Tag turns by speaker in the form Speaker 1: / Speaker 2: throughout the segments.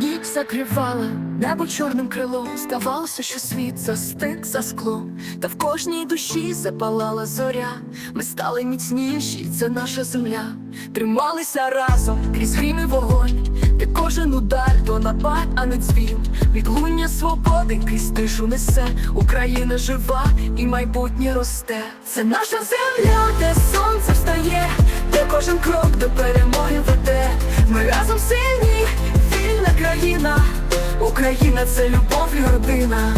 Speaker 1: Ніч закривала небо чорним крилом. Здавалося, що світ застиг за склом, та в кожній душі запалала зоря. Ми стали міцніші, це наша земля. Трималися разом крізь грім і вогонь, удар а не дзвін. Відлуння свободи крізь тишу несе. Україна жива і майбутнє росте. Це наша земля, де сонце встає, де кожен крок до перемоги веде. Ми разом сильні, вільна країна, Україна це любов і родина.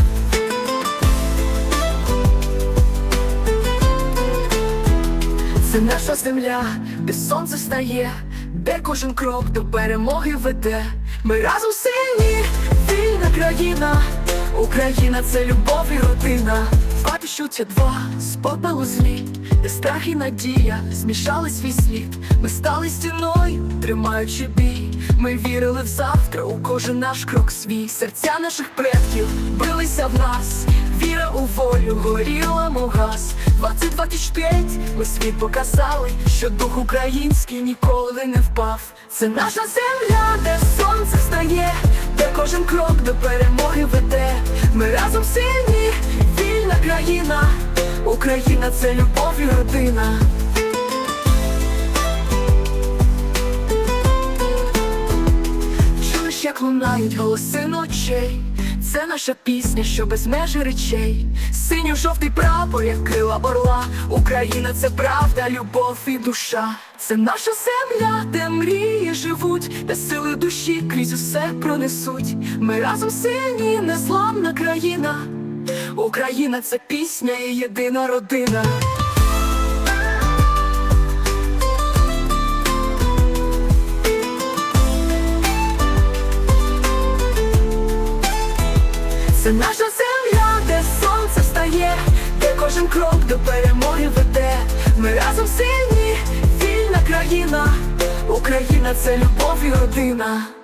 Speaker 1: Це наша земля, де сонце стає, де кожен крок до перемоги веде. Ми разом сильні, вільна країна, Україна це любов і родина. Папіщуться два з попелу злі, де страх і надія змішали свій світ. Ми стали стіною, тримаючи бій. Ми вірили в завтра, у кожен наш крок свій. Серця наших предків билися в нас. Віра у волю горіла мов газ 2025 ми світ показали, що дух український ніколи не впав. Це наша земля, де сонце встає, де кожен крок до перемоги веде. Ми разом сильні, вільна країна, Україна це любов і родина. Чуєш, як лунають голоси ночей. Це наша пісня, що без межі речей. Синьо-жовтий прапор, як крила орла. Україна це правда, любов і душа. Це наша земля, де мрії живуть, де сили душі крізь усе пронесуть. Ми разом сильні, незламна країна. Україна це пісня і єдина родина. Це наша земля, де сонце встає, де кожен крок до перемоги веде. Ми разом сильні, вільна країна, Україна це любов і родина.